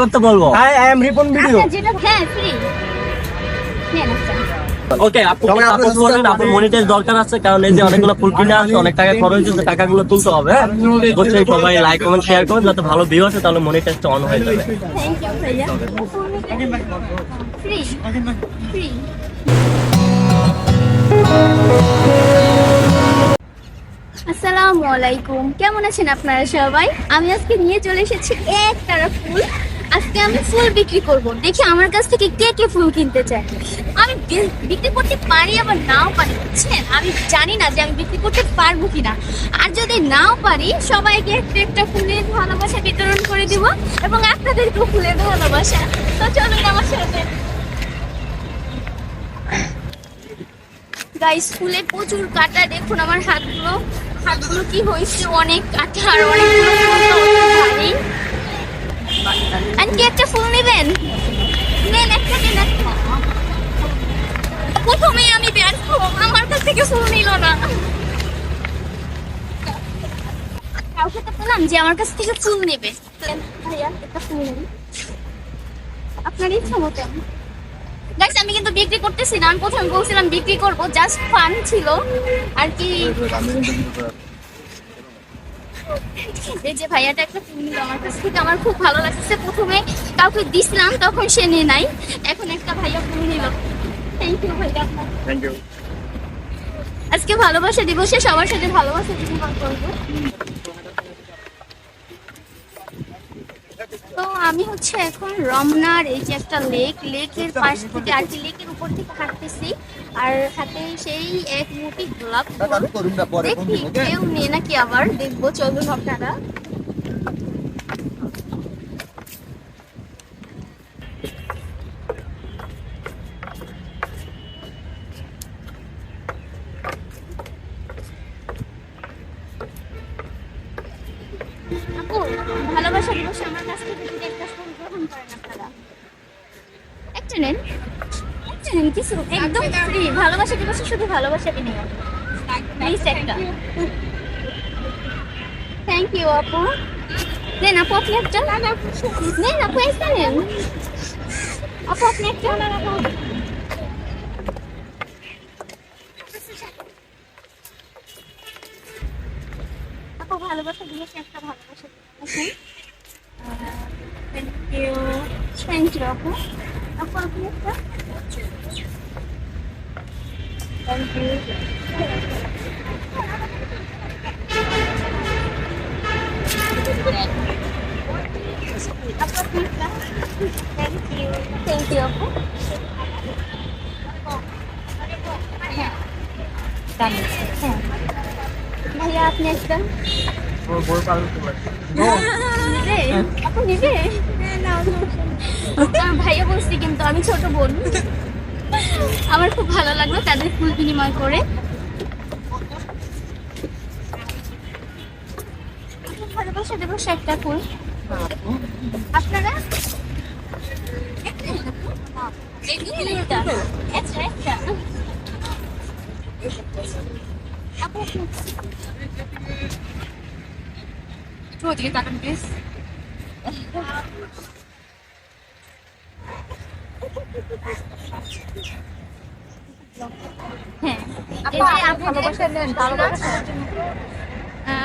করতে বলব। Hi I am Ripon video আপনার যেটা হ্যাঁ ফ্রি ওকে আপনার মনিটাইজ দরকার আছে কারণ এই যে অনেকগুলো ফুল কিনে আসছে অনেক টাকা খরচ হচ্ছে টাকাগুলো তুলতে হবে হ্যাঁ? অবশ্যই সবাই লাইক কমেন্ট শেয়ার করুন যাতে ভালো ভিউ আসে তাহলে মনিটাইজটা অন হয়ে যাবে। থ্যাংক ইউ ভাইয়া। ফ্রি ফ্রি আসসালামু আলাইকুম। কেমন আছেন আপনারা সবাই? আমি আজকে নিয়ে চলে এসেছি এক তারা ফুল। আজকে আমি ফুল বিক্রি করব। দেখি আমার কাছ থেকে কে কে ফুল কিনতে চায়। আমি বিক্রি করতে পারি আবার নাও পারি, বুঝছেন? আমি জানি না যে আমি বিক্রি করতে পারব কিনা। আর যদি নাও পারি, সবাইকে একটা একটা ফুলের ভালোবাসা বিতরণ করে দিব এবং আপনাদেরকেও ফুলের ভালোবাসা। তো চলুন আমার সাথে গাইস ফুলে প্রচুর কাটা, দেখুন আমার হাতগুলো হাতগুলো কি হয়েছে, অনেক কাটা আর অনেকগুলো ভারী। একটা ফুল নেবেন? নেন, একটা নেন, একটা। প্রথমেই আমি ব্যর্থ, আমার কাছ থেকে ফুল নিল না। কাউকে তো পেলাম যে আমার কাছ থেকে ফুল নেবে। ভাইয়া, একটা ফুল নেন। আপনার ইচ্ছা মতন গাইস আমি কিন্তু বিক্রি করতেছি না। আমি প্রথমে বলছিলাম বিক্রি করব জাস্ট ফান ছিল। আর কি? এই যে ভাইয়াটা একটা ফুল নিল আমার কাছ। থেকে আমার খুব ভালো লাগছে। প্রথমে কাউকে দিছিলাম তখন সে নিয়ে নাই। এখন একটা ভাইয়া ফুল নিল। থ্যাংক ইউ ভাইয়া। থ্যাংক ইউ আজকে ভালোবাসা দিবসে সবার সাথে ভালোবাসা বিনিময় করব। তো আমি হচ্ছে এখন রমনার এই যে একটা লেক লেকের পাশ থেকে আর কি লেকের উপর থেকে হাঁটতেছি। আর হাতে সেই এক মুটি গোলাপ। দেখি কেউ নেই নাকি আবার? দেখব চলুন আপনারা। ভালোবাসা দিবসে আমার কাছ থেকে যদি একটা ফুল গ্রহণ করেন আপনারা। একটা নেন। একটা নেন কিছু একদম ফ্রি ভালোবাসা দিবসে শুধু ভালোবাসা বিনিময় প্লিজ একটা। থ্যাংক ইউ আপু। নেন আপু আপনি একটা? নেন আপু একটা নেন। আপু আপনি একটা? ভালোবাসা দিবসে একটা ভালোবাসা দিবসে থ্যাংক ইউ থ্যাংক ইউ আপু। আপু, আপনি একটা? Thank you thank you thank you হ্যাঁ। ভাইয়া আপনি আমার ভাইয়া বলছি কিন্তু আমি ছোট বোন। আমার খুব ভালো লাগল তাদের ফুল বিনিময় করে। ভালোবাসা দেবো একটা ফুল। আপনারা? একটা? একটা? একটা, ওদিকে তাকান প্লিজ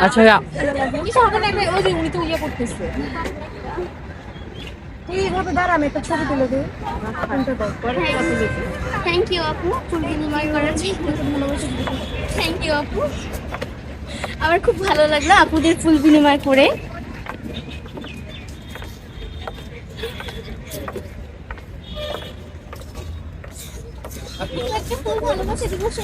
আচ্ছা কিছু হবে না ওই যে উনি তো ইয়ে করতেছে তুই এইভাবে দাঁড়া আমি একটা ছবি তুলে দিই থ্যাংক ইউ আপু। ফুল বিনিময় করার জন্য থ্যাংক ইউ আপু। আমার খুব ভালো লাগল আপুদের ফুল বিনিময় করে। একটা ফুল ভালোবাসা দিবসে।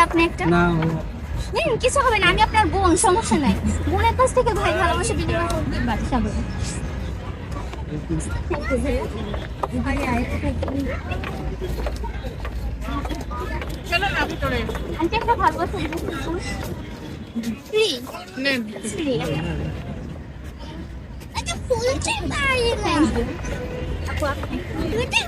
আপনি একটা? না নিন কিছু হবে না আমি আপনার বোন সমস্যা নাই। বোনের কাছ থেকে ভাই ভালোবাসা বিনিময় করতে পারি স্বাভাবিক আন্টি একটা ভালোবাসা ফ্রি? ফ্রি? আচ্ছা ফুলতেই পারি না আপু আপনি দুটো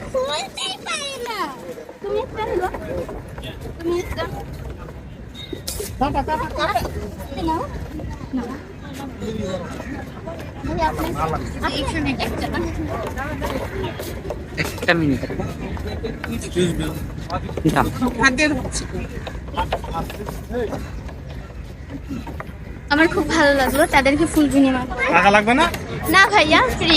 একটা মিনিট। আমার খুব ভালো লাগল। তাদেরকে ফুল করে। টাকা লাগবে না? না ভাইয়া ফ্রি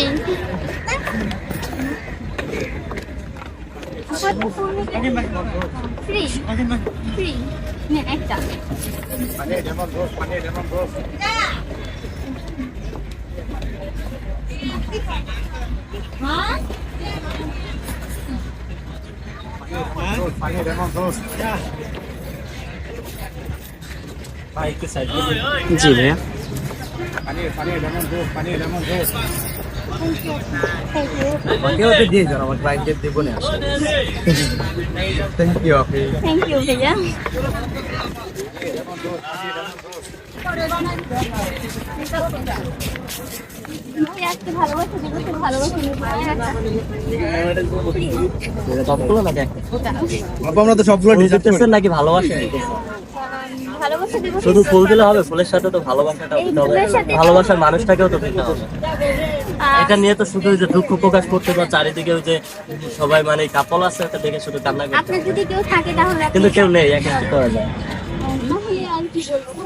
ফ্রি ফ্রি নেন একটা হ্যাঁ জি ভাইয়া থ্যাংক ইউ ভাইয়া। ভাইয়া আজকে ভালোবাসা দিবসে ভালোবাসা সবগুলো নাকি একটা? বাবা আমরা তো সবগুলো দিতেছেন নাকি ভালোবাসা? ভালোবাসা দিবস শুধু ফুল দিলে হবে ফুলের সাথে তো ভালোবাসাটা হবে। ভালোবাসার মানুষটাকেও তো দিতে হবে। এটা নিয়ে তো শুধু যে দুঃখ প্রকাশ করতে বা চারিদিকে যে সবাই মানে কাপল আছে ওটা দেখে শুধু কান্না করতে আপনার যদি কেউ থাকে তাহলে কিন্তু কেউ নেই এখন কি করা যায়?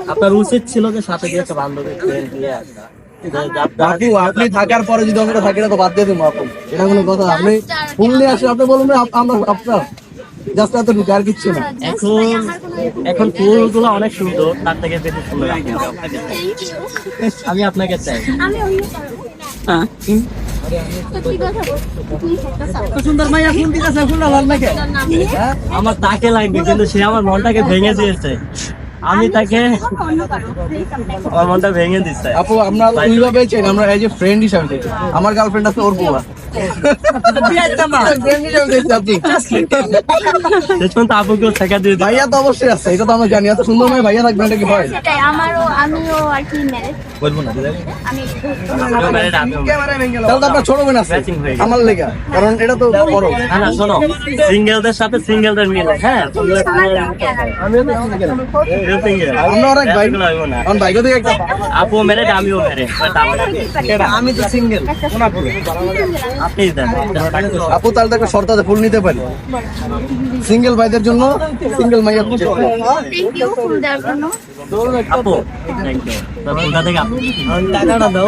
আপনার উচিত ছিল যে সাথে গিয়ে একটা বান্ধবী নিয়ে আসা। আপনি থাকার পরে যদি আমরা থাকি না তো বাদ দিয়ে দেবো আপু এটা কোনো কথা। আপনি ফুল নিয়ে আসে আপনি বলুন আমরা আপনার। জাস্ট এত আর কিচ্ছু না। এখন কোনো- এখন ফুলগুলো অনেক সুন্দর তার থেকে বেশি সুন্দর আপনি। আমি আপনাকে চাই। হ্যাঁ। হ্যাঁ? আমার তাকে লাগবে কিন্তু সে আমার মনটাকে ভেঙে দিয়েছে। আমি তাকে আমার মনটা ভেঙে দিচ্ছে আপু আমরা ওইভাবে চাই আমরা এজ এ ফ্রেন্ড হিসাবে আমার গার্লফ্রেন্ড আছে ওর ফ্রেন্ড আপুকেও শেখা দিয়ে ভাইয়া তো অবশ্যই আছে এটা তো আমরা জানি এত সুন্দর মেয়ে ভাইয়া থাকবে এটা কি হয় আমারও আমিও আর কি ম্যারেজ বলব না আমি আমিও married, আমিও married। তাহলে আপনার ছোট বোন আছে। Matching গেছে। আমার লেগা কারণ এটা তো বড়। না না শোনো। সিঙ্গেলদের সাথে সিঙ্গেলদের মিলে হ্যাঁ আমিও তো। আমরা অনেক ভাই। আমার ভাইকে থেকে একটা আপু মেরেড আমিও মেরেড আমি তো সিঙ্গেল আপু তাহলে একটা শর্ত আছে ফুল নিতে পারি সিঙ্গেল ভাইদের জন্য সিঙ্গেল মাইয়া খুঁজে থ্যাংক ইউ ফুল দেওয়ার জন্য। আপু থ্যাংক ইউ কোথা থেকে আপু টাকাটা দাও।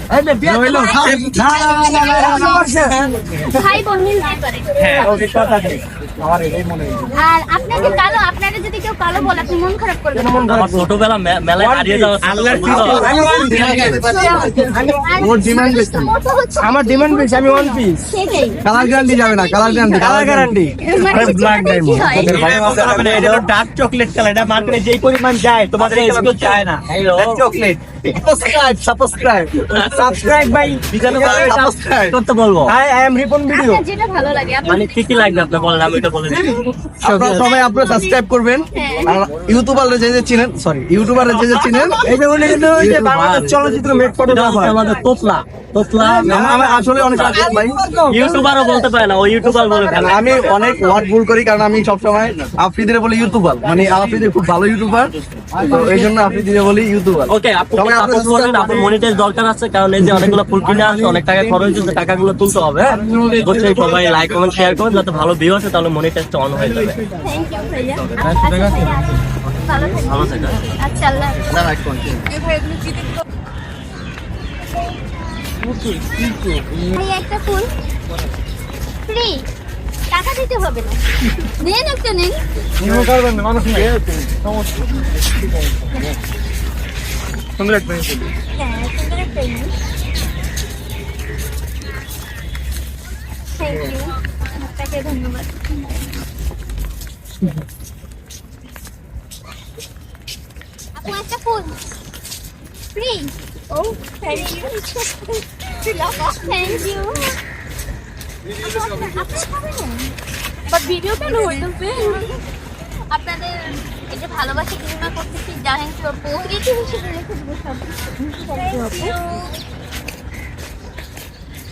ভাই বোন মিলতে পারে আমার এটাই মনে হয়। আর আপনাকে কালো আপনারা যদি কেউ কালো বলে আপনি মন খারাপ করবেন আমার ছোটবেলা মেলায় হারিয়ে যাওয়া আল্লাহর আর ওর বেশি। আমার ডিমান্ড বেশি। আমি ওয়ান পিস সেটাই। কালার গ্যারান্টি যাবে না। Colour guarantee colour guarantee black? Diamond dark chocolate colour এটা মার্কেটে যেই পরিমাণ যায় তোমাদের চায় না। চকলেট সাবস্ক্রাইব সাবস্ক্রাইব সাবস্ক্রাইব ভাই। সাবস্ক্রাইব করতে বলব। আই এম রিপন ভিডিও যেটা ভালো লাগে মানে কি কি লাগবে আপনি বলেন আমি সবাই আপনারা সাবস্ক্রাইব করবেন। হ্যাঁ। আর ইউটিউবাররা যে যে চিনেন সরি ইউটিউবাররা যে যে চিনেন এই যে উনি কিন্তু ওই যে বাংলাদেশ চলচ্চিত্র মেক ফটোগ্রাফার আমাদের তোতলা। তোতলা আমি আসলে অনেক ভাই। ইউটিউবারও বলতে পারে না ও ইউটিউবার বলে আমি অনেক ওয়ার্ড ভুল করি কারণ আমি সবসময় আফ্রিদের বলি ইউটিউবার। মানে আফ্রিদের খুব ভালো ইউটিউবার তো এই জন্য আফ্রিদিরে বলি ইউটিউবার। ওকে আপনি সাপোর্ট করেন আপনার মনিটাইজ দরকার আছে কারণ এই যে অনেকগুলো ফুল কিনে আসছে অনেক টাকা খরচ হচ্ছে টাকাগুলো তুলতে হবে হ্যাঁ? অবশ্যই সবাই লাইক কমেন্ট শেয়ার করুন যাতে ভালো ভিউ আসে তাহলে মনিটাইজটা অন হয়ে যাবে। থ্যাংক ইউ ভাইয়া। আচ্ছা ভাইয়া ভালো থাকবেন। আচ্ছা আল্লাহ হাফেজ। ভাইয়া একটা ফুল। ফ্রি টাকা দিতে হবে না। নেন একটা নেন। হ্যাঁ সুন্দর একটা নিন। থ্যাংক ইউ আপনাকে ধন্যবাদ আপু একটা ফুল ও thank you thank you but আপনাদের এই যে ভালোবাসা কিনা করতেছি জানেন প্রকৃতি হিসেবে রেখে দেবো সব শাড়ি এবার ফটো তো করে দিব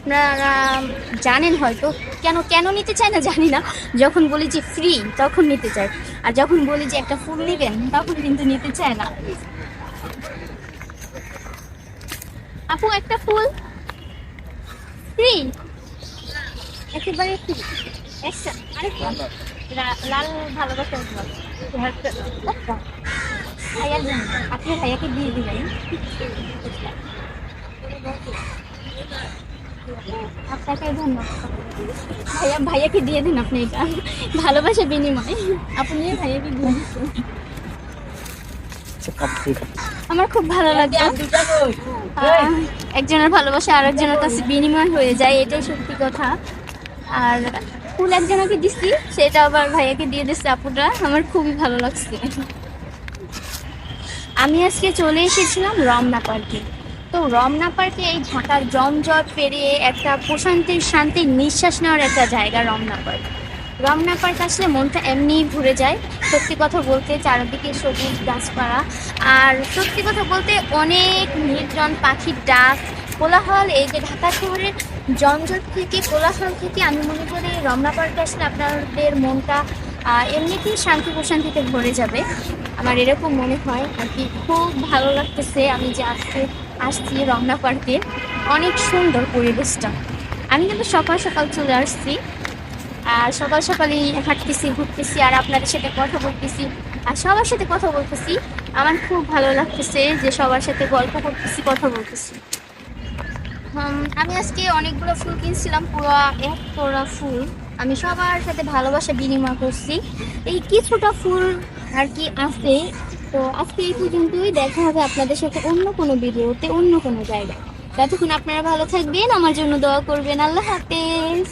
আপনারা জানেন হয়তো, কেন কেন নিতে চায় না জানি না। যখন বলি যে ফ্রি তখন নিতে চায়। আর যখন বলি যে একটা ফুল নেবেন, তখন কিন্তু নিতে চায় না। আপু, একটা ফুল ফ্রি একেবারে ফ্রি লাল ভালোবাসা আচ্ছা। আপনি ভাইয়াকে দিয়ে দিবেন। আপনাকে ধন্যবাদ। ভাইয়া ভাইয়াকে দিয়ে দিন আপনি এটা। ভালোবাসা বিনিময়। আপনি ভাইয়াকে দিয়ে দিচ্ছেন আমার খুব ভালো লাগে একজনের ভালোবাসা আর একজনের কাছে বিনিময় হয়ে যায় এটাই সত্যি কথা। আর ফুল একজনকে দিচ্ছি সেটা আবার ভাইয়াকে দিয়ে দিচ্ছে আপুটা আমার খুবই ভালো লাগছে। আমি আজকে চলে এসেছিলাম রমনা পার্কে। তো রমনা পার্কে এই ঢাকার জমজট পেরিয়ে একটা প্রশান্তির, শান্তির নিঃশ্বাস নেওয়ার একটা জায়গা রমনা পার্ক। রমনা পার্ক আসলে মনটা এমনিই ভরে যায়। সত্যি কথা বলতে চারিদিকে সবুজ গাছপালা। আর সত্যি কথা বলতে অনেক নির্জন পাখির ডাক। কোলাহল, এই যে ঢাকা শহরের জমজট থেকে, কোলাহল থেকে আমি মনে করি রমনা পার্কে আসলে আপনাদের মনটা এমনিতেই শান্তি প্রশান্তিতে ভরে যাবে। আমার এরকম মনে হয় আর কি। খুব ভালো লাগতেছে আমি যে আজকে আসছি রমনা পার্কে। অনেক সুন্দর পরিবেশটা। আমি কিন্তু সকাল সকাল চলে আসছি। আর সকাল সকালই হাঁটতেছি, ঘুরতেছি, আর আপনাদের সাথে কথা বলতেছি। আর সবার সাথে কথা বলতেছি। আমার খুব ভালো লাগতেছে যে সবার সাথে গল্প করতেছি, কথা বলতেছি। আমি আজকে অনেকগুলো ফুল কিনছিলাম, পুরো এক তোড়া ফুল। আমি সবার সাথে ভালোবাসা বিনিময় করছি। এই কিছুটা ফুল আর কি আছে। তো আজকে এই পর্যন্তই। দেখা হবে আপনাদের সাথে অন্য কোনো ভিডিওতে, অন্য কোনো জায়গায়। ততক্ষণ আপনারা ভালো থাকবেন, আমার জন্য দোয়া করবেন। আল্লাহ হাফেজ।